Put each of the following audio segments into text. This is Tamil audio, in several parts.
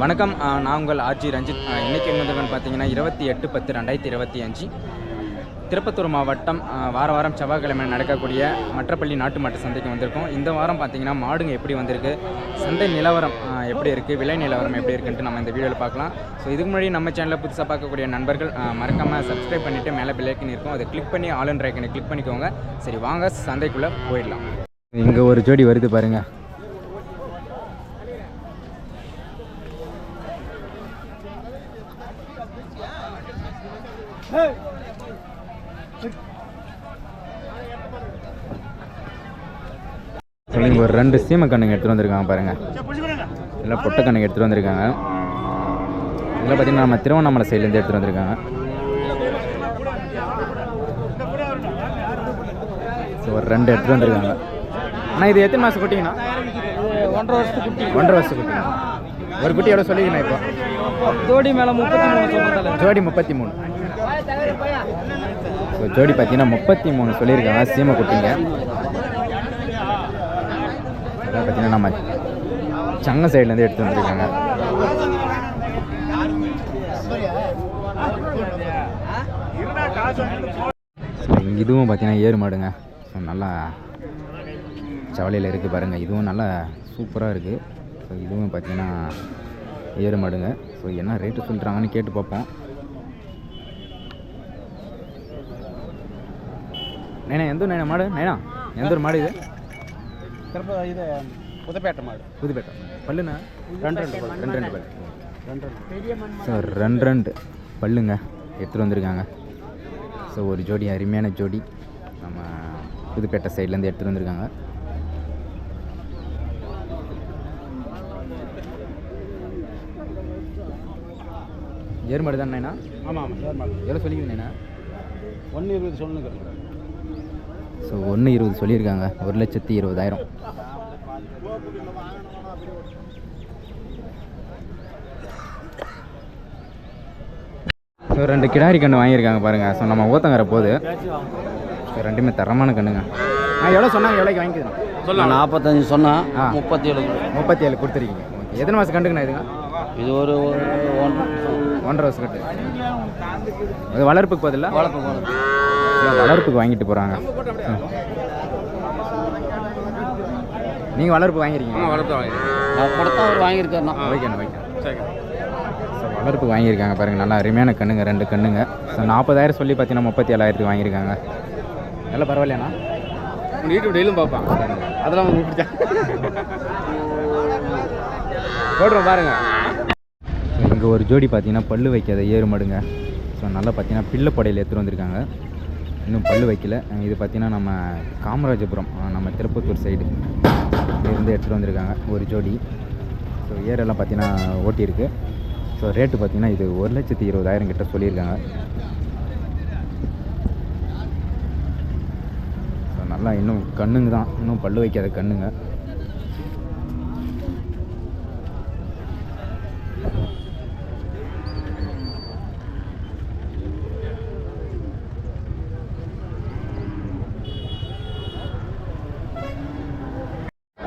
வணக்கம். நான் உங்கள் ஆர்ஜி ரஞ்சித். இன்றைக்கி இன்னைக்கு பார்த்தீங்கன்னா இருபத்தி எட்டு பத்து ரெண்டாயிரத்தி இருபத்தி அஞ்சு. திருப்பத்தூர் மாவட்டம் வார வாரம் செவ்வாய்க்கிழமை நடக்கக்கூடிய மற்றப்பள்ளி நாட்டு மாட்டு சந்தைக்கு வந்திருக்கோம். இந்த வாரம் பார்த்தீங்கன்னா மாடுங்க எப்படி வந்திருக்கு சந்தை நிலவரம் எப்படி இருக்குது விலை நிலவரம் எப்படி இருக்குன்ட்டு நம்ம இந்த வீடியோவில் பார்க்கலாம். ஸோ இதுக்கு முன்னாடி நம்ம சேனலில் புதுசாக பார்க்கக்கூடிய நண்பர்கள் மறக்காமல் மறக்காம சப்ஸ்கிரைப் பண்ணிவிட்டு மேலே பிள்ளைக்குன்னு இருக்கும். அதை கிளிக் பண்ணி ஆல் அண்ட் ரைக்கனை கிளிக் பண்ணிக்கோங்க. சரி வாங்க சந்தைக்குள்ளே போயிடலாம். இங்கே ஒரு ஜோடி வருது பாருங்கள் ஒரு ரெண்டு சீமை கண்ணுங்க எடுத்துகிட்டு வந்திருக்காங்க பாருங்க. எல்லாம் பொட்டை கண்ணுங்க எடுத்துகிட்டு வந்திருக்காங்க. இதெல்லாம் பார்த்தீங்கன்னா நம்ம திருவண்ணாமலை சைட்லேருந்து எடுத்துகிட்டு வந்திருக்காங்க. ஸோ ஒரு ரெண்டு எடுத்துகிட்டு வந்திருக்காங்க. ஆனால் இது எத்தனை மாதம் குட்டிங்கண்ணா? ஒன்றரை வருஷத்துக்கு குட்டி. ஒன்றரை வருஷம் குட்டிங்க ஒரு குட்டி எவ்வளோ சொல்லிக்கண்ணா இப்போ? ஜோடி மேலே முப்பத்தி மூணு ஜோடி முப்பத்தி மூணு. ஸோ ஜோடி பார்த்தீங்கன்னா முப்பத்தி மூணு சொல்லியிருக்காங்க. சீமை குட்டிங்க அதான் பார்த்தீங்கன்னா நம்ம சங்க சைட்லேருந்து எடுத்து வந்துருக்காங்க. ஸோ இதுவும் பார்த்தீங்கன்னா ஏறு மாடுங்க. ஸோ நல்லா சவலையில் இருக்குது பாருங்கள் இதுவும் நல்லா சூப்பராக இருக்குது ஸோ இதுவும் பார்த்தீங்கன்னா ஏறு மாடுங்க. ஸோ என்ன ரேட்டு சொல்கிறாங்கன்னு கேட்டு பார்ப்போம். நைனா எந்த ஊர் நைனா மாடு நைனா எந்த ஒரு மாடு இது புதுப்பேட்டை மாடு புதுப்பேட்டை பல்லுண்ணா ரெண்டு ரெண்டு பல்லு. ரெண்டு ரெண்டு ரெண்டு ஸோ ரெண்டு ரெண்டு பல்லுங்க எடுத்துகிட்டு வந்திருக்காங்க ஸோ ஒரு ஜோடி அருமையான ஜோடி நம்ம புதுப்பேட்டை சைட்லேருந்து எடுத்துகிட்டு வந்திருக்காங்க ஏறுமாடு தான் நைனா ஆமாம் ஆமாம் சார் மாடு எவ்வளோ சொல்லிக்கிறேன் நைனா ஒன்று இருபது சொல்லுங்க ஸோ ஒன்று இருபது சொல்லியிருக்காங்க. ஒரு லட்சத்தி இருபதாயிரம். ஸோ ரெண்டு கிடாரி கன்று வாங்கியிருக்காங்க பாருங்கள் ஸோ நம்ம ஊத்தங்கரை போகுது. ஸோ ரெண்டுமே தரமான கண்ணுங்க ஆ எவ்வளோ சொன்னாங்க? எவ்வளோக்கு வாங்கிக்கிறோம் சொல்லலாம் நாற்பத்தஞ்சு சொன்னால் ஆ. முப்பத்தி ஏழு முப்பத்தி ஏழு கொடுத்துருக்கீங்க. ஓகே. எத்தனை மாதம் கண்டுங்கண்ணா இதுங்க இது ஒரு ஒரு ஒன்று ஒன்றரை வருஷம் கட்டு அது வளர்ப்புக்கு பதில்ல வளர்ப்பு வளர்ப்பு வளர்ப்புக்கு வாங்கிட்டு போகிறாங்க நீங்கள் வளர்ப்பு வாங்கியிருக்கீங்க வளர்ப்பு வாங்கி நான் கொடுத்தா அவர் வாங்கியிருக்காருண்ணா ஓகேண்ணா ஓகே ஸோ வளர்ப்பு வாங்கியிருக்காங்க பாருங்கள் நல்லா அருமையான கண்ணுங்க ரெண்டு கண்ணுங்க. ஸோ நாற்பதாயிரம் சொல்லி பார்த்தீங்கன்னா முப்பத்தி ஏழாயிரத்துக்கு வாங்கியிருக்காங்க. நல்லா பரவாயில்லையாண்ணா? யூடியூப் டெய்லியும் பார்ப்பான். அதெல்லாம் உங்களுக்கு பிடிச்சா போடுறோம் பாருங்க. இங்கே ஒரு ஜோடி பார்த்தீங்கன்னா பல்லு வைக்காத ஏறு மாடுங்க ஸோ நல்லா பார்த்தீங்கன்னா பிள்ளை படையில் எடுத்துகிட்டு வந்திருக்காங்க. இன்னும் பல் வைக்கல. இது பார்த்தீங்கன்னா நம்ம காமராஜபுரம் நம்ம திருப்பத்தூர் சைடு இருந்து எடுத்துகிட்டு வந்திருக்காங்க. ஒரு ஜோடி. ஸோ ஏரெல்லாம் பார்த்தீங்கன்னா ஓட்டியிருக்கு. ஸோ ரேட்டு பார்த்தீங்கன்னா இது ஒரு லட்சத்தி இருபதாயிரம் கிட்ட சொல்லியிருக்காங்க. ஸோ நல்லா இன்னும் கண்ணுங்க தான். இன்னும் பல் வைக்காத கண்ணுங்க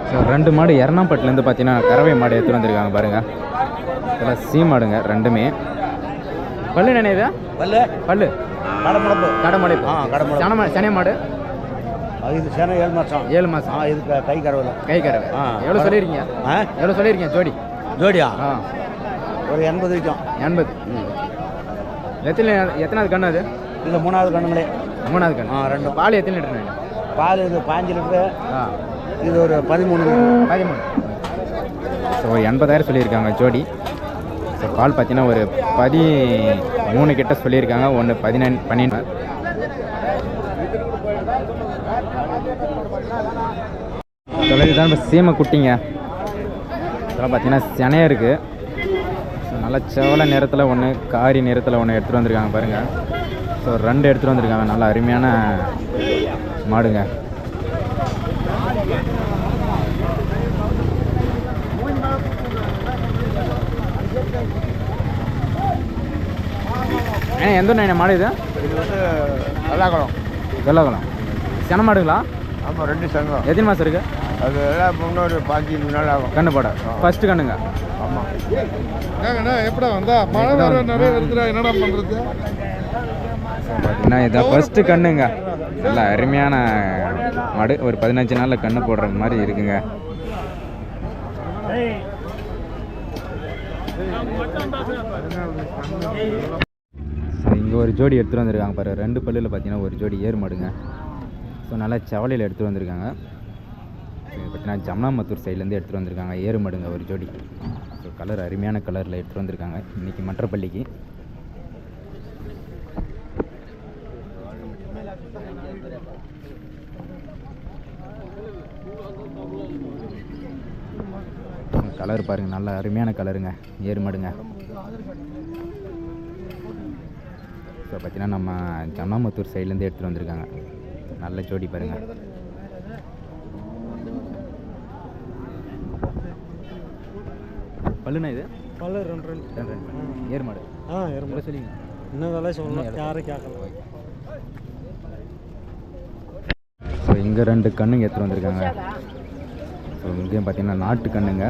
ஸோ ரெண்டு மாடு எரணாம்பட்டுலேருந்து பார்த்தீங்கன்னா கறவை மாடு எடுத்துகிட்டு வந்திருக்காங்க பாருங்க. இதெல்லாம் சீ மாடுங்க ரெண்டுமே. பல்லு நினைவுதா பல்லு. பல்லு. கடமுடப்பு கடமாடு ஆ, கடமாடு. சன மாடு சனை மாடு? இது சேனை ஏழு மாதம் ஏழு மாதம் ஆ இது க- கரவில் கை கறவை. ஆ. எவ்வளோ சொல்லியிருக்கீங்க? ஆ? எவ்வளோ சொல்லியிருக்கீங்க? ஜோடி. ஜோடியா? ஆ. ஒரு எண்பது விற்கும் எண்பது. ம். எத்தனை எத்தனாவது கண்ணு அது? இது மூணாவது கண்ணுங்களே. மூணாவது கண்ணு. ஆ ரெண்டு. பால் எத்தனை லிட்டர் பால் இது பாஞ்சு லிட்டரு. ஆ. இது ஒரு பதிமூணு. பதிமூணு. ஸோ எண்பதாயிரம் சொல்லியிருக்காங்க ஜோடி. ஸோ பால் பார்த்தீங்கன்னா ஒரு பதி மூணு கிட்ட சொல்லியிருக்காங்க. ஒன்று பதினெண் பன்னெண்டு. தொலைது தான் இப்போ சீமை குட்டிங்க. இதெல்லாம் பார்த்தீங்கன்னா செனையாக இருக்குது ஸோ நல்லா செவல நிறத்தில் ஒன்று காரி நிறத்தில் ஒன்று எடுத்துகிட்டு வந்திருக்காங்க பாருங்கள் ஸோ ரெண்டு எடுத்துகிட்டு வந்திருக்காங்க. நல்லா அருமையான மாடுங்க. ஏன்னா எந்த ஊர் மாடு இது? இது வந்து வெள்ளாக்குளம். வெள்ளகுளம் சென மாடுங்களா? ஆமாம் ரெண்டு சங்கம். எத்தனை மாதம் இருக்கு? அது எல்லாம் இன்னொரு பாஞ்சு நாள் ஆகும். கண்ணு போட. ஃபர்ஸ்ட் கண்ணுங்க. ஆமாம் ஏங்கண்ணா எப்படா வந்தா? மழை வேற நிறைய வருதுடா என்னடா பண்றது? பார்த்தீங்கன்னா இதான் ஃபர்ஸ்ட் கண்ணுங்க. நல்ல அருமையான மாடு. ஒரு பதினஞ்சு நாளில் கண்ணு போடுற மாதிரி இருக்குங்க. இங்கே ஒரு ஜோடி எடுத்துகிட்டு வந்திருக்காங்க பாரு. ரெண்டு பல்லில் பார்த்தீங்கன்னா ஒரு ஜோடி ஏறு மாடுங்க. ஸோ நல்லா செவலையில் எடுத்துகிட்டு வந்திருக்காங்க. பார்த்தீங்கன்னா ஜம்னாமத்தூர் சைட்லேருந்து எடுத்துகிட்டு வந்திருக்காங்க. ஏறு மாடுங்க ஒரு ஜோடி. ஸோ கலர் அருமையான கலரில் எடுத்துகிட்டு வந்திருக்காங்க. இன்றைக்கி மற்ற பள்ளிக்கு. கலர் பாருங்கள் நல்ல அருமையான கலருங்க ஏறு மாடுங்க. ஸோ பார்த்தீங்கன்னா நம்ம ஜம்னாமத்தூர் சைட்லேருந்து எடுத்துகிட்டு வந்திருக்காங்க. நல்ல ஜோடி பாருங்க. பல்லுண்ணா இது? பல்லு ரெண்டு ரெண்டு. ரெண்டு ரெண்டு. மாடு ஆ எவ்வளோ சொல்லிங்க. இன்னும் வேலை சொல்லலாம் யாரும் கேட்கல. ஸோ இங்கே ரெண்டு கண்ணுங்க எடுத்துகிட்டு வந்திருக்காங்க. ஸோ இங்கேயும் பார்த்தீங்கன்னா நாட்டு கண்ணுங்க.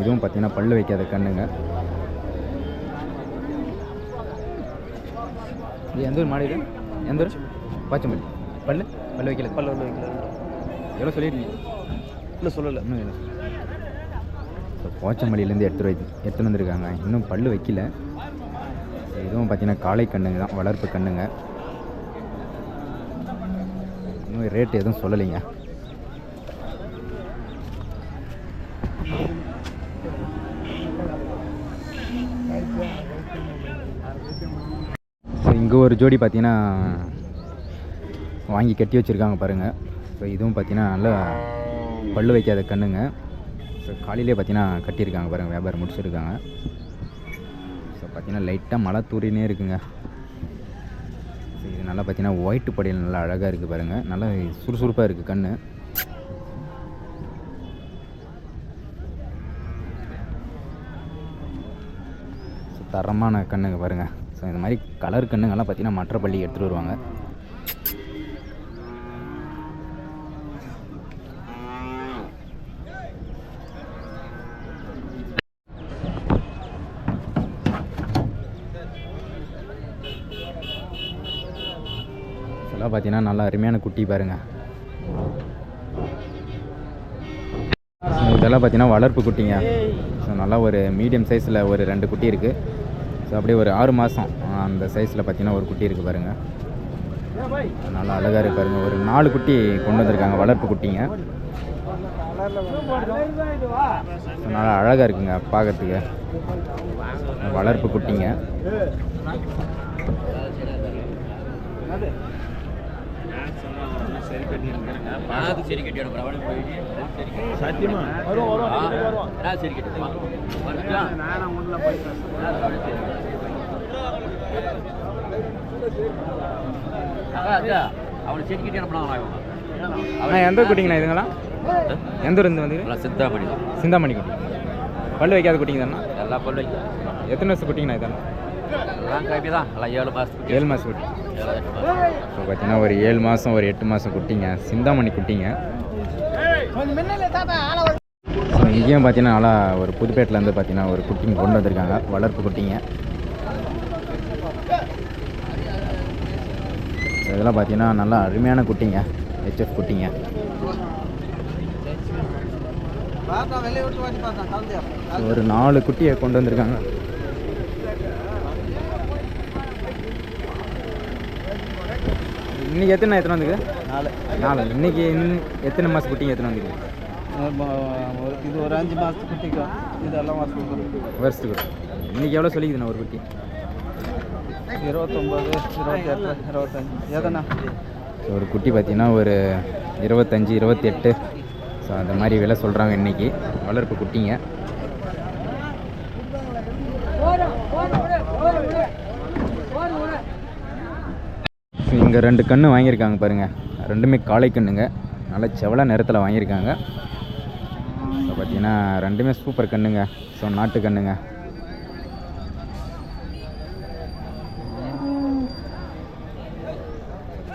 இதுவும் பார்த்தீங்கன்னா பல்லு வைக்காத கண்ணுங்க. இது எந்த ஒரு மாடு இது? எந்த ஒரு பாச்சம்பள்ளி பல்லு? பல்லு வைக்கல. பல்லு ஒன்று வைக்கல. எவ்வளோ சொல்லியிருக்கீங்க? இன்னும் சொல்லலை. இன்னும் இல்லை. ஸோ போச்சம்பள்ளியிலேருந்து எடுத்துகிட்டு வை எடுத்துகிட்டு வந்திருக்காங்க. இன்னும் பல்லு வைக்கல. இதுவும் பார்த்தீங்கன்னா காளை கண்ணுங்க தான் வளர்ப்பு கண்ணுங்க. இன்னும் ரேட் எதுவும் சொல்லலைங்க ஸோ இங்கே ஒரு ஜோடி பார்த்தீங்கன்னா வாங்கி கட்டி வச்சுருக்காங்க பாருங்கள் ஸோ இதுவும் பார்த்தீங்கன்னா நல்லா பல்லு வைக்காத கண்ணுங்க. ஸோ காலையிலே பார்த்தீங்கன்னா கட்டியிருக்காங்க பாருங்கள் வியாபாரம் முடிச்சிருக்காங்க. ஸோ பார்த்தீங்கன்னா லைட்டாக மழை தூரினே இருக்குங்க. ஸோ இது நல்லா பார்த்தீங்கன்னா ஒயிட் படையில் நல்லா அழகாக இருக்குது பாருங்கள் நல்லா சுறுசுறுப்பாக இருக்குது கண் தரமான கண்ணுங்க பாருங்கள் ஸோ இந்த மாதிரி கலர் கண்ணுங்கள்லாம் பார்த்திங்கன்னா மற்ற பள்ளி எடுத்துகிட்டு வருவாங்க. இதெல்லாம் பார்த்தீங்கன்னா நல்லா அருமையான குட்டி பாருங்க. இதெல்லாம் பார்த்தீங்கன்னா வளர்ப்பு குட்டிங்க. ஸோ நல்லா ஒரு மீடியம் சைஸில் ஒரு ரெண்டு குட்டி இருக்குது ஸோ அப்படியே ஒரு ஆறு மாதம் அந்த சைஸில் பார்த்தீங்கன்னா ஒரு குட்டி இருக்குது பாருங்கள் நல்லா அழகாக இருக்கு பாருங்கள் ஒரு நாலு குட்டி கொண்டு வந்திருக்காங்க வளர்ப்பு குட்டிங்க. நல்லா அழகாக இருக்குங்க பார்க்கறதுக்கு வளர்ப்பு குட்டிங்க. சத்தியமா? அண்ணா எந்த குட்டிங்கண்ணா இதுங்களா? எந்த ஊர் இருந்து வந்து சித்தாமணி சிந்தாமணி. குட்டி. பல்லு வைக்காத குட்டிங்க தானே எல்லா பொருளும் எத்தனை வருஷம் குட்டிங்கண்ணா இதெல்லாம் கம்மி தான் எல்லாம் ஏழு மாதத்துக்கு ஏழு மாதம் குட்டி. ஸோ பார்த்தீங்கன்னா ஒரு ஏழு மாதம் ஒரு எட்டு மாதம் குட்டிங்க. சிந்தாமணி குட்டிங்க. ஸோ இங்கேயும் பார்த்தீங்கன்னா நல்லா ஒரு புதுப்பேட்டிலேருந்து பார்த்தீங்கன்னா ஒரு குட்டிங்க கொண்டு வந்திருக்காங்க. வளர்ப்பு குட்டிங்க. ஸோ இதெல்லாம் பார்த்தீங்கன்னா நல்லா அருமையான குட்டிங்க. ஹெச்எஃப் குட்டிங்க. ஒரு நாலு குட்டியை கொண்டு வந்திருக்காங்க. இன்னைக்கு எத்தனை எத்தனை வந்துருக்கு? நாலு. நாலு. இன்னைக்கு எத்தனை மாதம் குட்டிங்க எத்தனை வந்துருக்கு? ஒரு இது ஒரு அஞ்சு மாதத்துக்கு குட்டிக்கும் இதெல்லாம் வருஷத்துக்கு வருஷத்துக்கு இன்னைக்கு எவ்வளோ சொல்லிக்குதுண்ணா ஒரு குட்டி இருபத்தொம்பது இருபத்தெட்டு இருபத்தஞ்சி. எதனா? ஸோ ஒரு குட்டி பார்த்தீங்கன்னா ஒரு இருபத்தஞ்சி இருபத்தெட்டு. ஸோ அந்த மாதிரி விலை சொல்கிறாங்க இன்னைக்கு. வளர்ப்பு குட்டிங்க. இங்கே ரெண்டு கன்று வாங்கியிருக்காங்க பாருங்கள் ரெண்டுமே காளை கண்ணுங்க. நல்ல செவல நிறத்தில் வாங்கியிருக்காங்க. ஸோ பார்த்தீங்கன்னா ரெண்டுமே சூப்பர் கண்ணுங்க. ஸோ நாட்டு கண்ணுங்க.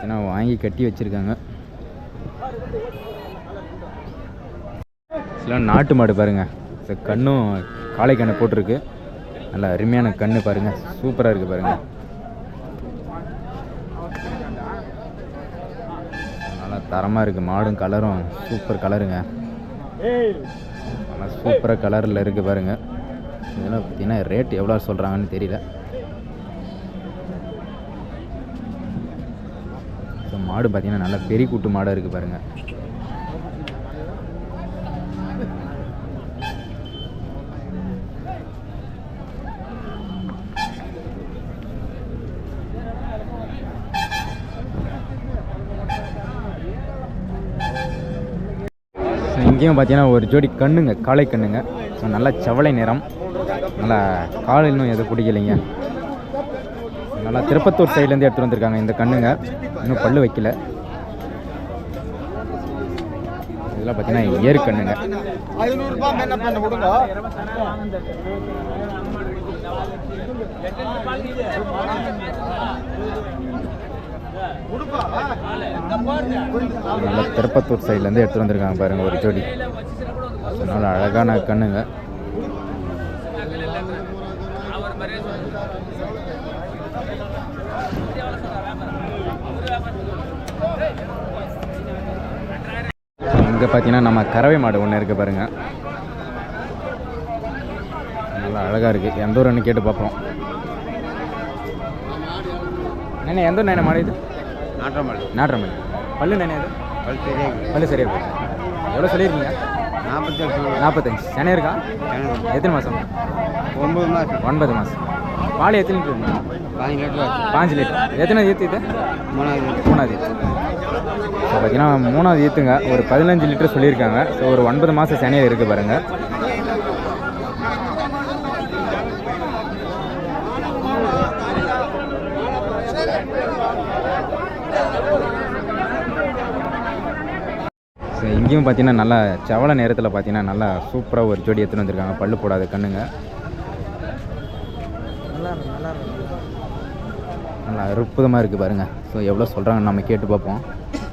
ஏன்னா வாங்கி கட்டி வச்சுருக்காங்க. சில நாட்டு மாடு பாருங்க. ஸோ கண்ணும் காளை கண்ணு போட்டிருக்கு. நல்லா அருமையான கண்ணு பாருங்க. சூப்பராக இருக்குது பாருங்கள் நல்லா தரமாக இருக்குது மாடும் கலரும் சூப்பர் கலருங்க ஆனால் சூப்பராக கலரில் இருக்குது பாருங்கள் இதெல்லாம் பார்த்தீங்கன்னா ரேட் எவ்வளோ சொல்கிறாங்கன்னு தெரியல. மாடு பார்த்தீங்கன்னா நல்லா பெரிய கூட்டு மாடாக இருக்குது பாருங்கள் முக்கியமாக பார்த்தீங்கன்னா ஒரு ஜோடி கண்ணுங்க காளை கண்ணுங்க. நல்லா செவலை நிறம். நல்லா காலை இன்னும் எதுவும் பிடிக்கலைங்க. நல்லா திருப்பத்தூர் சைட்லேருந்து எடுத்துகிட்டு வந்திருக்காங்க இந்த கண்ணுங்க. இன்னும் பல்லு வைக்கல. இதெல்லாம் பார்த்தீங்கன்னா ஏறு கண்ணுங்க ஐநூறுரூபா என்ன பண்ண கொடுங்க நல்லா திருப்பத்தூர் சைட்லேருந்து எடுத்துகிட்டு வந்திருக்காங்க பாருங்கள் ஒரு ஜோடி. நல்லா அழகான கண்ணுங்க. இங்கே பார்த்தீங்கன்னா நம்ம கறவை மாடு ஒன்று இருக்குது பாருங்க. நல்லா அழகாக இருக்குது எந்த ஊருன்னு கேட்டு பார்ப்போம். என்ன எந்த ஊர் நேன மாடு இது? நாட்டமல் நாட்டுற மாடு. பல்லு நேன இது பல் தெரியாது பல்லு சரியா போச்சு. எவ்வளோ சொல்லியிருக்கீங்க? நாற்பத்தி எட்டு நாற்பத்தஞ்சு. சென்னை இருக்கா? எத்தனை மாதம்? ஒன்பது மாதம். ஒன்பது மாதம். பால் எத்தனை லிட்டர்? பதினஞ்சு லிட்டர் பாஞ்சு லிட்டர். எத்தனை ஈத்து இது? மூணாவது மூணாவது ஈத்து. பார்த்தீங்கன்னா மூணாவது ஈத்துங்க. ஒரு பதினஞ்சு லிட்டர் சொல்லியிருக்காங்க. ஸோ ஒரு ஒன்பது மாதம் சென்னையில் இருக்குது பாருங்க ஸோ இங்கேயும் பார்த்தீங்கன்னா நல்லா செவல நேரத்தில் பார்த்தீங்கன்னா நல்லா சூப்பராக ஒரு ஜோடி எடுத்துன்னு வந்திருக்காங்க. பல்லு போடாத கண்ணுங்க. நல்லா அற்புதமாக இருக்குது பாருங்க. ஸோ எவ்வளோ சொல்கிறாங்கன்னு நம்ம கேட்டு பார்ப்போம்.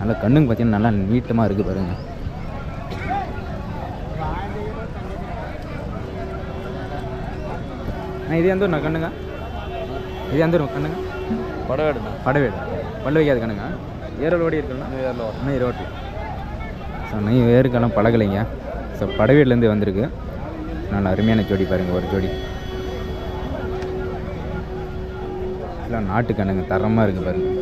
நல்லா கண்ணுங்க பார்த்தீங்கன்னா நல்லா நீட்டமாக இருக்குது பாருங்க. அண்ணா, இது எந்த ஊர்ண்ணா கண்ணுங்க? இது ஊர் கண்ணுங்க? படவேடு படவேடு. பல்லு வைக்காத கண்ணுங்க. ஏரல் ஓடி இருக்குல்ல? இன்னும் இருபத்தி ஸோ நெய் வேறுக்கெல்லாம் பழகலைங்க. ஸோ படவேட்லேருந்து வந்திருக்கு. நல்ல அருமையான ஜோடி பாருங்கள் ஒரு ஜோடி. எல்லாம் நாட்டுக்கணுங்க தரமாக இருக்குது பாருங்கள்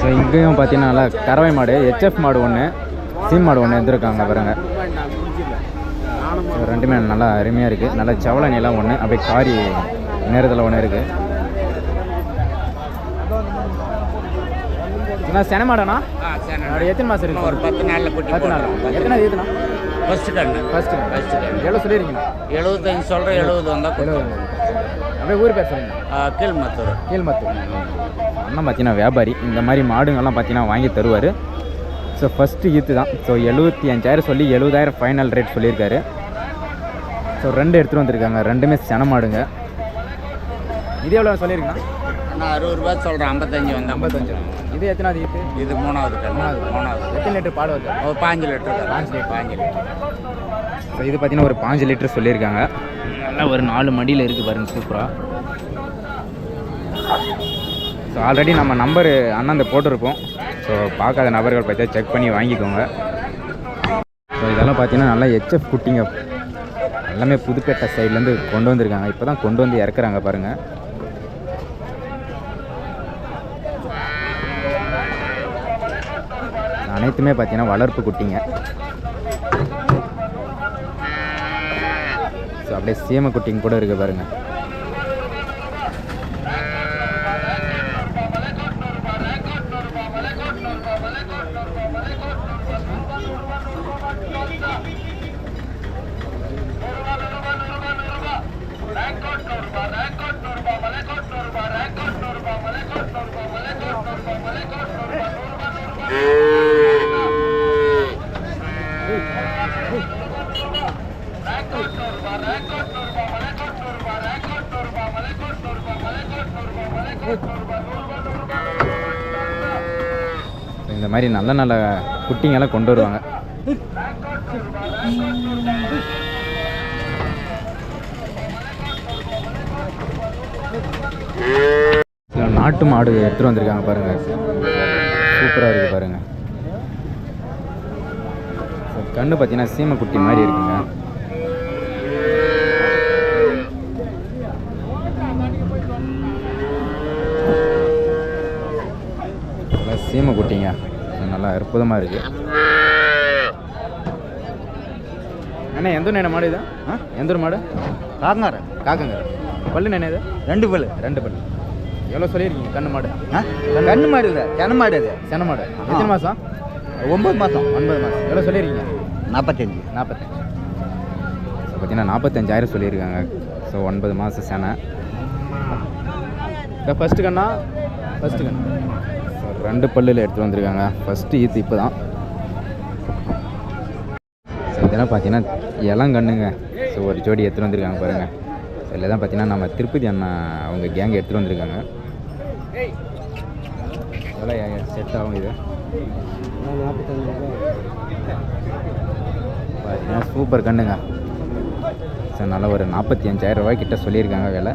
ஸோ இங்கேயும் பார்த்தீங்கன்னா நல்லா கறவை மாடு ஹெச்எஃப் மாடு ஒன்று சீம் மாடு ஒன்று எடுத்துருக்காங்க பாருங்க. ஸோ ரெண்டுமே நல்லா அருமையாக இருக்குது நல்லா செவலை நிலம் ஒன்று அப்படியே காரி நேரத்தில் ஒன்று இருக்குது என்ன சென மாடண்ணா அது எத்தனை மாதம் இருக்கு? ஒரு பத்து நாளில் குட்டி பத்து நாள்? எத்தனை ஏற்றுனா ஃபர்ஸ்ட் கண்ணு ஃபர்ஸ்ட்டு ஃபர்ஸ்ட் கண்ணு எவ்வளோ சொல்லியிருக்கீங்க எழுபத்தஞ்சு சொல்கிறேன் எழுபது வந்தால் எழுபது அப்படியே ஊர் பேர் சொல்லுங்க. கீழ்மத்தூர். கீழ்மத்தூர். அண்ணன் பார்த்தீங்கன்னா வியாபாரி. இந்த மாதிரி மாடுங்கள்லாம் பார்த்தீங்கன்னா வாங்கி தருவார். ஸோ ஃபஸ்ட்டு ஈத்து தான். ஸோ எழுபத்தி அஞ்சாயிரம் சொல்லி எழுபதாயிரம் ஃபைனல் ரேட் சொல்லியிருக்காரு. ஸோ ரெண்டு எடுத்துகிட்டு வந்திருக்காங்க. ரெண்டுமே சென மாடுங்க. இது எவ்வளோ சொல்லியிருக்கீங்கன்னா நான் அறுபது ரூபா சொல்கிறேன் ஐம்பத்தஞ்சு வந்தால் ஐம்பத்தஞ்சு. இது எத்தனாவது ஈத்து? இது மூணாவது கண்ணு மூணாவது. மூணாவது. எத்தனை லிட்டர் பால் வருது? ஒரு பாஞ்சு லிட்டர் பாஞ்சு லிட்டர். பாஞ்சு லிட்டர். ஸோ இது பார்த்தீங்கன்னா ஒரு பாஞ்சு லிட்டர் சொல்லியிருக்காங்க. நல்லா ஒரு நாலு மடியில் இருக்குது பாருங்க சூப்பராக ஸோ ஆல்ரெடி நம்ம நம்பரு அண்ணாந்த போட்டிருப்போம். ஸோ பார்க்காத நபர்கள் பார்த்தா செக் பண்ணி வாங்கிக்கோங்க. ஸோ இதெல்லாம் பார்த்தீங்கன்னா நல்லா ஹெச்எஃப் குட்டிங்க எல்லாமே புதுப்பேட்டை சைட்லேருந்து கொண்டு வந்திருக்காங்க. இப்போ தான் கொண்டு வந்து இறக்குறாங்க பாருங்கள் அனைத்துமே பார்த்தீங்கன்னா வளர்ப்பு குட்டிங்க. ஸோ அப்படியே சீம குட்டிங்க கூட இருக்குது பாருங்க. மாதிரி நல்ல நல்ல குட்டிங்கெல்லாம் கொண்டு வருவாங்க. நாட்டு மாடு எடுத்துகிட்டு வந்திருக்காங்க பாருங்க. சூப்பராக இருக்குது பாருங்க. கண்ணு பார்த்தீங்கன்னா சீமை குட்டி மாதிரி இருக்குங்க நல்லா சீமை குட்டிங்க நல்லா அற்புதமாக இருக்கு. அண்ணா எந்த ஊர் மாடு இது? ஆ? எந்த ஊர் மாடு? காங்கர காக்கங்க பல்லு என்ன இது? ரெண்டு பல்லு. ரெண்டு பல்லு. எவ்வளோ சொல்லியிருக்கீங்க? கண்ணு மாடு. கண்ணு மாடு இல்லை கண்ணு மாடு அது சென மாடு. எத்தனை மாதம் ஒம்பது மாதம் ஒன்பது மாதம் எவ்வளோ சொல்லியிருக்கீங்க? நாற்பத்தஞ்சு நாற்பத்தஞ்சு ஸோ பார்த்தீங்கன்னா நாற்பத்தஞ்சாயிரம் சொல்லியிருக்காங்க. ஸோ ஒன்பது மாதம் செனை. ஃபஸ்ட்டு கண்ணா? ஃபஸ்ட்டு கண்ணு? ரெண்டு பல்லில் எடுத்துகிட்டு வந்திருக்காங்க. ஃபஸ்ட்டு ஈத்து இப்போ தான் ஸோ இதெல்லாம் பார்த்தீங்கன்னா இளங்கண்ணுங்க ஸோ ஒரு ஜோடி எடுத்துகிட்டு வந்திருக்காங்க பாருங்கள் ஸோ இதில் தான் பார்த்தீங்கன்னா நம்ம திருப்பதி அண்ணா அவங்க கேங் எடுத்துகிட்டு வந்திருக்காங்க. எவ்வளோ செட் ஆகும் இது? பார்த்தீங்கன்னா சூப்பர் கண்ணுங்க. ஸோ நல்லா ஒரு நாற்பத்தி அஞ்சாயிரம் ரூபாய் கிட்ட சொல்லியிருக்காங்க விலை.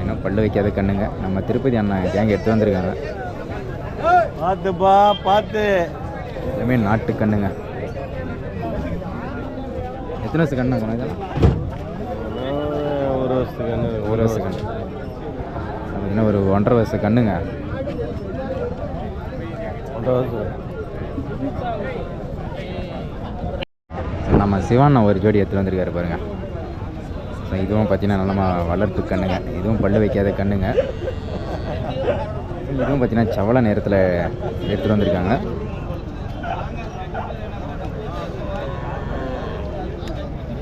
இன்னும் பல்லு வைக்காத கண்ணுங்க. நம்ம திருப்பதி அண்ணா கேங் எடுத்து வந்திருக்காங்க. பார்த்துப்பா பார்த்து. எல்லாமே நாட்டு கண்ணுங்க. எத்தனை வருஷம் கண்ணு இதெல்லாம்? ஒரு வருஷத்துக்கு ஒரு வருஷம் கண்ணு. பார்த்தீங்கன்னா ஒரு ஒன்றரை வருஷம் கண்ணுங்க? ஒன்றரை வருஷம் நம்ம சிவாண்ணா ஒரு ஜோடி எடுத்துகிட்டு வந்திருக்காரு பாருங்க. இதுவும் பார்த்தீங்கன்னா நல்ல வளர்ப்பு கண்ணுங்க. இதுவும் பல்லு வைக்காத கண்ணுங்க. இதுவும் பார்த்தீங்கன்னா சவள நேரத்தில் எடுத்துகிட்டு வந்திருக்காங்க.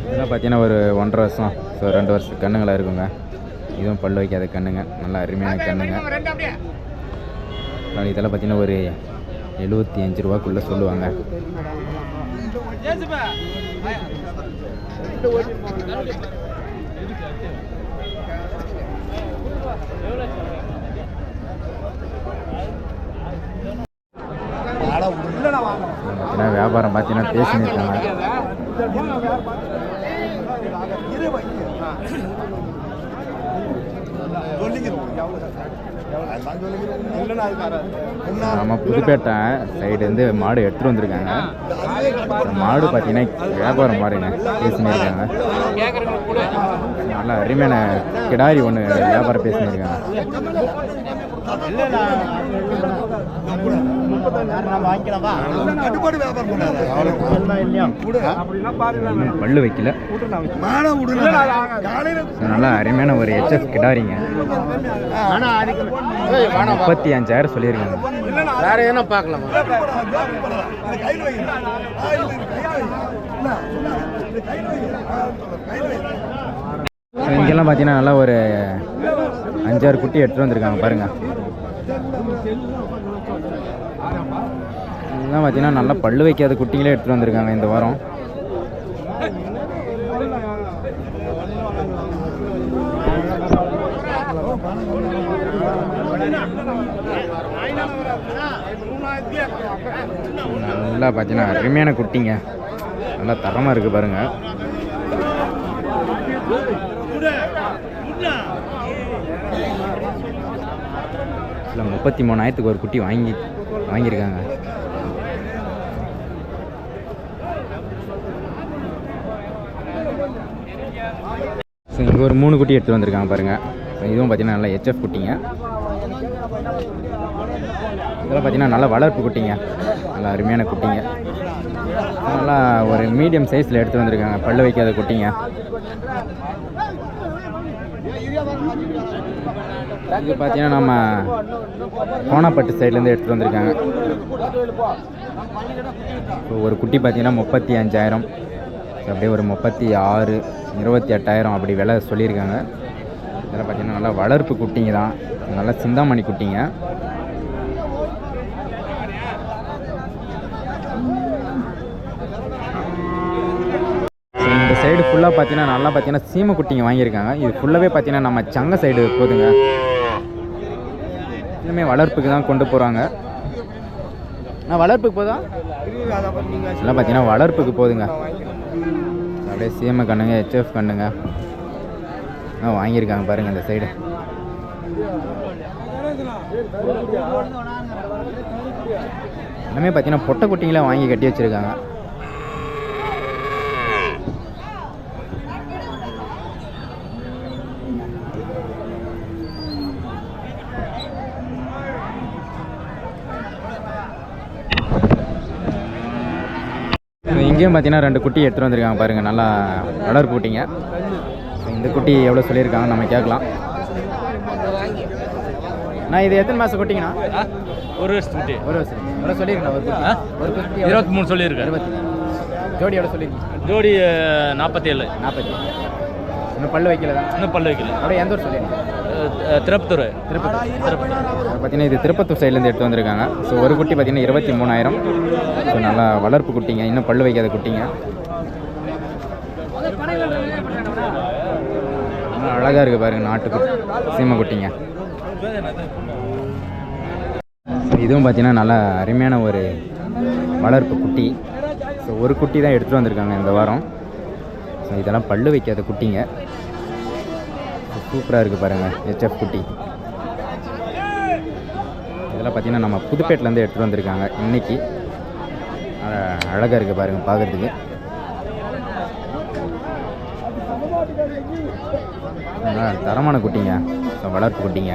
இதெல்லாம் பார்த்தீங்கன்னா ஒரு ஒன்றரை வருஷம் ஸோ ரெண்டு வருஷம் கண்ணுங்களா இருக்குங்க. இதுவும் பல்லு வைக்காத கண்ணுங்க நல்லா அருமையான கண்ணுங்க. இதெல்லாம் பார்த்தீங்கன்னா ஒரு எழுபத்தி அஞ்சு ரூபாக்குள்ளே சொல்லுவாங்க. பார்த்தீங்கன்னா வியாபாரம் பார்த்தீங்கன்னா பேசின்னு இருக்காங்க. நம்ம புதுப்பேட்டை சைடுலேருந்து மாடு எடுத்துகிட்டு வந்திருக்காங்க. மாடு பார்த்தீங்கன்னா வியாபாரம் பாருங்க பேசினிருக்காங்க இருக்காங்க. நல்லா அருமையான கிடாரி ஒன்று வியாபாரம் பேசின்னு இருக்காங்க. பல்லு வைக்கல. நல்லா அருமையான ஒரு ஹெச்எஃப் கிடாரிங்க. முப்பத்தி அஞ்சாயிரம் சொல்லியிருக்காங்க வேற என்ன பார்க்கலாமா. ஸோ இங்கெல்லாம் பார்த்தீங்கன்னா நல்லா ஒரு அஞ்சாறு குட்டி எடுத்துகிட்டு வந்திருக்காங்க பாருங்க. இதெல்லாம் பார்த்தீங்கன்னா நல்லா பல்லு வைக்காத குட்டிங்களே எடுத்துகிட்டு வந்திருக்காங்க இந்த வாரம். நல்லா பார்த்தீங்கன்னா அருமையான குட்டிங்க. நல்லா தரமாக இருக்குது பாருங்கள் இல்லை முப்பத்தி மூணாயிரத்துக்கு ஒரு குட்டி வாங்கி வாங்கியிருக்காங்க. ஸோ இங்கே ஒரு மூணு குட்டி எடுத்து வந்திருக்காங்க பாருங்கள் இதுவும் பார்த்தீங்கன்னா நல்லா ஹெச்எஃப் குட்டிங்க. இதெல்லாம் பார்த்தீங்கன்னா நல்லா வளர்ப்பு குட்டிங்க. நல்லா அருமையான குட்டிங்க. நல்லா ஒரு மீடியம் சைஸில் எடுத்து வந்திருக்காங்க. பல்லு வைக்காத குட்டிங்க. இது பார்த்தீங்கன்னா நம்ம கோணப்பட்டு சைட்லேருந்து எடுத்துகிட்டு வந்திருக்காங்க. ஒரு குட்டி பார்த்தீங்கன்னா முப்பத்தி அஞ்சாயிரம். அப்படியே ஒரு முப்பத்தி ஆறு. இருபத்தி எட்டாயிரம் அப்படி விலை சொல்லியிருக்காங்க. இதில் பார்த்தீங்கன்னா நல்லா வளர்ப்பு குட்டிங்க தான். நல்லா சிந்தாமணி குட்டிங்க. இந்த சைடு ஃபுல்லாக பார்த்தீங்கன்னா நல்லா பார்த்தீங்கன்னா சீமை குட்டிங்க வாங்கியிருக்காங்க. இது ஃபுல்லாகவே பார்த்தீங்கன்னா நம்ம சங்க சைடு போதுங்க. இன்னுமே வளர்ப்புக்கு தான் கொண்டு போகிறாங்க நான் வளர்ப்புக்கு போதா? இதெல்லாம் பார்த்தீங்கன்னா வளர்ப்புக்கு போதுங்க. அப்படியே சிஎம் கண்ணுங்க ஹெச்எஃப் கண்ணுங்க. ஆ வாங்கியிருக்காங்க பாருங்கள் இந்த சைடு எல்லாமே பார்த்தீங்கன்னா பொட்டை குட்டிங்களா வாங்கி கட்டி வச்சுருக்காங்க. இங்கேயும் பார்த்தீங்கன்னா ரெண்டு குட்டி எடுத்துகிட்டு வந்திருக்காங்க பாருங்கள் நல்லா வளர்ப்பு குட்டிங்க. இந்த குட்டி எவ்வளோ சொல்லியிருக்காங்க நம்ம கேட்கலாம். நான் இது எத்தனை மாதம் குட்டிங்கண்ணா? ஒரு வருஷத்துக்கு ஒரு வருஷம் எவ்வளோ சொல்லியிருக்கேன் ஒரு குட்டி? ஒரு? இருபத்தி மூணு சொல்லியிருக்கேன் இருபத்தி ஜோடி எவ்வளோ சொல்லியிருக்கீங்க? ஜோடி நாற்பத்தி ஏழு நாற்பத்தி இன்னும் பல்லு வைக்கல தான். இன்னும் பல்லு வைக்கல. அப்படியே எந்த ஊர் சொல்லியிருக்கீங்க? திருப்பத்தூர். பார்த்தீங்கன்னா இது திருப்பத்தூர் சைட்லேருந்து எடுத்து வந்திருக்காங்க. ஸோ ஒரு குட்டி பார்த்தீங்கன்னா இருபத்தி மூணாயிரம். ஸோ நல்லா வளர்ப்பு குட்டிங்க. இன்னும் பல்லு வைக்காத குட்டிங்க. அழகாக இருக்குது பாருங்க நாட்டுக்கு சீமை குட்டிங்க. இதுவும் பார்த்தீங்கன்னா நல்லா அருமையான ஒரு வளர்ப்பு குட்டி. ஸோ ஒரு குட்டி தான் எடுத்துகிட்டு வந்திருக்காங்க இந்த வாரம். ஸோ இதெல்லாம் பல்லு வைக்காத குட்டிங்க. சூப்பராக இருக்குது பாருங்கள் ஹெச்எஃப் குட்டி. இதெல்லாம் பார்த்தீங்கன்னா நம்ம புதுப்பேட்டிலேருந்து எடுத்துகிட்டு வந்திருக்காங்க. இன்னைக்கு அழகாக இருக்குது பாருங்கள் பார்க்குறதுக்கு தரமான குட்டிங்க வளர்ப்பு குட்டிங்க.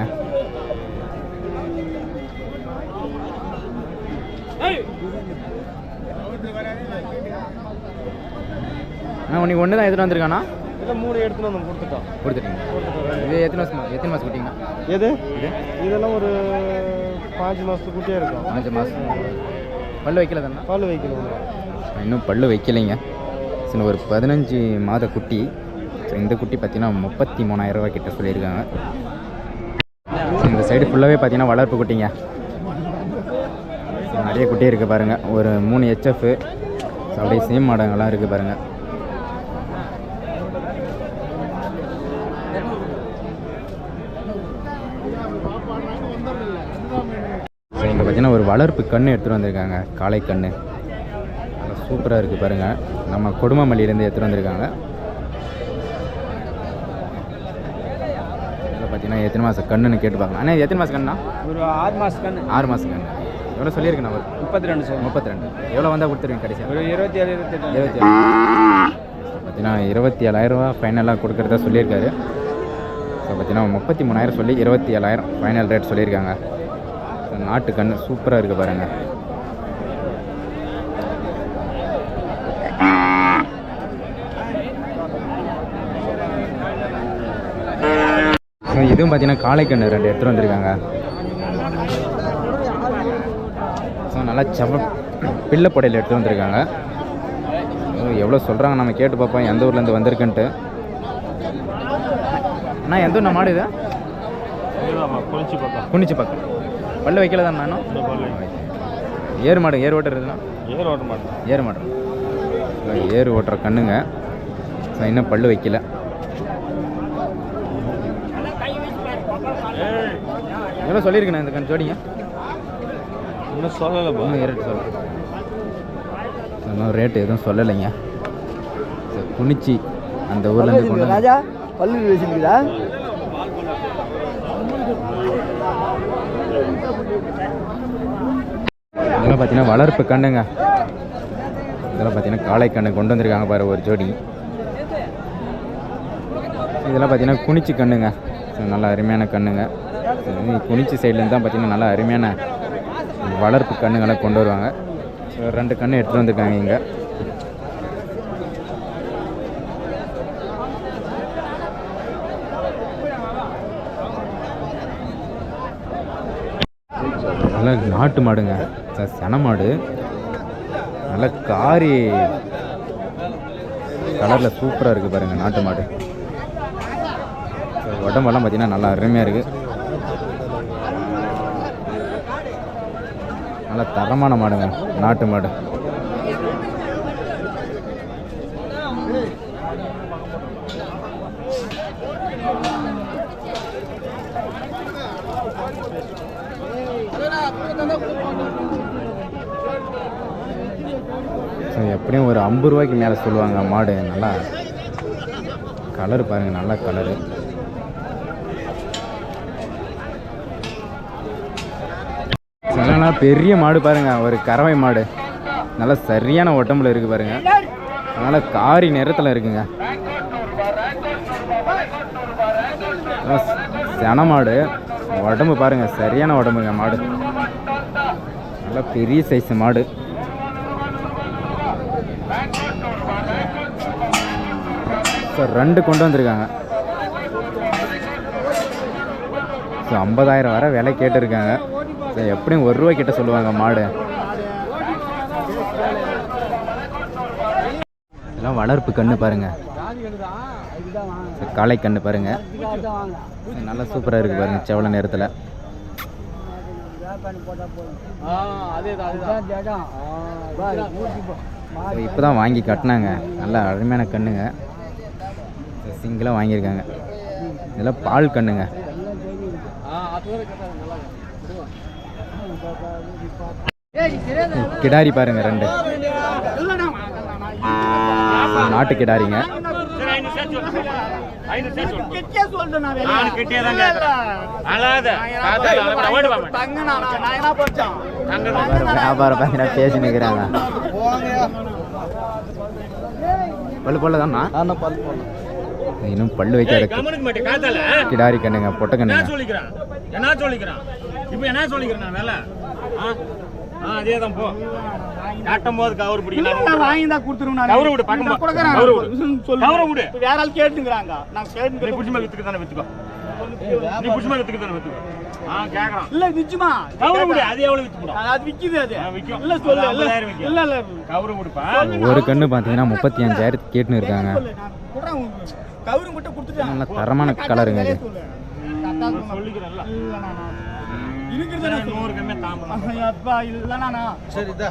உனக்கு ஒன்று தான் எடுத்துகிட்டு வந்திருக்கானா மூணு எடுத்துன்னு வந்து கொடுத்துட்டோம். கொடுத்துட்டீங்க. இது எத்தனை மாதம் எத்தனை மாதம் குட்டிங்கண்ணா எது? இது? இதெல்லாம் ஒரு பாஞ்சு மாதத்துக்கு குட்டியாக இருக்கும் அஞ்சு மாதம் பல்லு வைக்கல தானே பால் வைக்கணும். இன்னும் பல்லு வைக்கலைங்க. சரி ஒரு பதினஞ்சு மாத குட்டி. ஸோ இந்த குட்டி பார்த்தீங்கன்னா முப்பத்தி மூணாயிரம் ரூபாய் கிட்ட சொல்லியிருக்காங்க. இந்த சைடு ஃபுல்லாகவே பார்த்தீங்கன்னா வளர்ப்பு குட்டிங்க. நிறைய குட்டி இருக்குது பாருங்கள் ஒரு மூணு ஹெச்எஃப் அப்படியே சேம் மாடங்கள்லாம் இருக்குது பாருங்கள் ஸோ இங்கே பார்த்தீங்கன்னா ஒரு வளர்ப்பு கன்று எடுத்துகிட்டு வந்திருக்காங்க. காளை கன்று சூப்பராக இருக்குது பாருங்கள் நம்ம கொடுமமல்லியிலேருந்து எடுத்துகிட்டு வந்திருக்காங்க. பார்த்தீங்கன்னா எத்தனை மாதம் கண்ணுன்னு கேட்டு பார்க்கலாம். அண்ணா இது எத்தனை மாதம் கண்ணா ஒரு ஆறு மாதத்துக்கு ஆறு மாதம் கண்ணு. எவ்வளோ சொல்லியிருக்கேன் ஒரு முப்பத்தி ரெண்டு சார் முப்பத்தி ரெண்டு எவ்வளோ வந்தால் கொடுத்துருவீங்க கடைசியாக ஒரு இருபத்தி ஏழு இருபத்தெட்டு இருபத்தி ஏழு. பார்த்தீங்கன்னா இருபத்தி ஏழாயிரரூவா ஃபைனலாக கொடுக்குறதா சொல்லியிருக்காரு. ஸோ பார்த்தீங்கன்னா முப்பத்தி மூணாயிரம் சொல்லி இருபத்தி ஏழாயிரம் ஃபைனல் ரேட் சொல்லியிருக்காங்க. நாட்டு கன்று சூப்பராக இருக்குது பாருங்கள் இதுவும் பார்த்தீங்கன்னா காளைக்கண்ணு ரெண்டு எடுத்துகிட்டு வந்திருக்காங்க. ஸோ நல்லா செவ பிள்ளை புடையில் எடுத்து வந்திருக்காங்க. எவ்வளோ சொல்கிறாங்க நம்ம கேட்டு பார்ப்போம். எந்த ஊர்லேருந்து வந்திருக்குன்ட்டு. அண்ணா எந்த ஊர் மாடு இது? குளிச்சு பக்கம். குனிச்சி பக்கம். பல்லு வைக்கல தான் நானும். ஏறு மாடு ஏறு ஓட்டுறதுனா ஏர் ஓட்ட மாட்டேன். ஏறு மாடு. இல்லை, ஏறு ஓட்டுற கண்ணுங்க. ஸோ இன்னும் பல்லு வைக்கல. எவ்வளோ சொல்லியிருக்கேண்ணா இந்த கண் ஜோடிங்க. இன்னும் சொல்லலைப்பா. இன்னும் ரேட்டு சொல்ல இன்னும் ரேட்டு எதுவும் சொல்லலைங்க. சரி, குனிச்சி அந்த ஊர்லேருந்து கொண்டு வந்து- ராஜா பல்லு வச்சுருக்குதா இதெல்லாம் பார்த்தீங்கன்னா வளர்ப்பு கண்ணுங்க. இதெல்லாம் பார்த்தீங்கன்னா காளை கண்ணு கொண்டு வந்திருக்காங்க பாரு ஒரு ஜோடி. இதெல்லாம் பார்த்தீங்கன்னா குனிச்சி கண்ணுங்க. நல்ல நல்லா அருமையான கண்ணுங்க. குனிச்சு குனிச்சி சைட்லேருந்து தான் பார்த்தீங்கன்னா நல்லா அருமையான வளர்ப்பு கண்ணுங்களை கொண்டு வருவாங்க. ரெண்டு கண்ணு எடுத்துகிட்டு வந்திருக்காங்க இங்கே நல்லா நாட்டு மாடுங்க. சன சென மாடு. நல்லா காரி கலரில் சூப்பராக இருக்குது பாருங்கள் நாட்டு மாடு. உடம்பெல்லாம் பார்த்தீங்கன்னா நல்லா அருமையாக இருக்குது நல்லா தரமான மாடுங்க நாட்டு மாடு. எப்படியும் ஒரு ஐம்பது ரூபாய்க்கு மேலே சொல்லுவாங்க மாடு நல்லா கலர் பாருங்கள் நல்லா கலரு பெரிய மாடு பாருங்க ஒரு கறவை மாடு. நல்லா சரியான உடம்புல இருக்கு பாருங்க. அதனால் காரி நிறத்தில் இருக்குங்க. நல்லா சென மாடு. உடம்பு பாருங்க சரியான உடம்புங்க மாடு. நல்லா பெரிய சைஸ் மாடு. ஸோ ரெண்டு கொண்டு வந்திருக்காங்க. ஸோ ஐம்பதாயிரம் வர விலை கேட்டிருக்காங்க. ஸோ எப்படியும் ஒரு ரூபா கிட்ட சொல்லுவாங்க மாடு. இதெல்லாம் வளர்ப்பு கண்ணு பாருங்க. காளை கண்ணு பாருங்க. நல்லா சூப்பராக இருக்குது பாருங்க செவல நேரத்தில் இப்போ தான் வாங்கி கட்டினாங்க. நல்லா அருமையான கண்ணுங்க. சிங்கிளாக வாங்கியிருக்காங்க. இதெல்லாம் பால் கண்ணுங்க. கிடாரி பாருங்க ரெண்டு. நாட்டு கிடாரிங்க. வியாபாரம் பார்த்தீங்கன்னா பேசி நிற்கிறாங்க பல்லு போல தானா ஆனால் பல் போடணும். இன்னும் பல்லு வைக்காத கிடாரி கண்ணுங்க பொட்டை கண்ணுங்க. சொல்லிக்கிறான்? என்ன சொல்லிக்கிறான்? இப்போ என்ன சொல்லிக்கிறேன் நான் வேலை ஆ? ஆ அதே தான் போ. காட்டும் போது கவர் பிடிக்கலாம் வாங்கி தான் கவுரு விடு பக்கம். கவுரு விடு. கவுரு விடு. வேற ஆள் கேட்டுங்கிறாங்க. நாங்க நீ கேட்டு புடிச்சு மேல வித்துக்கு தானே வித்துக்கோ. நீ புடிச்சு மேல வித்துக்கு தானே வித்துக்கோ. ஆ கேக்குறான். இல்ல நிச்சயமா கவுரு விடு அது எவ்வளவு அது விக்குது அது. விக்கும். இல்ல சொல்லு. அது இல்ல 50,000 விக்கும். இல்ல இல்ல. கவுரு விடுப்பா. ஒரு கண்ணு பார்த்தீங்கன்னா முப்பத்தி அஞ்சாயிரத்து கேட்டுன்னு இருக்காங்க. சொல்லு, நான். குடுறேன் உங்களுக்கு. கவுரு மட்டும் கொடுத்துட்டேன் நல்ல தரமான கலருங்க இது. இருக்கிறது சரி இதா.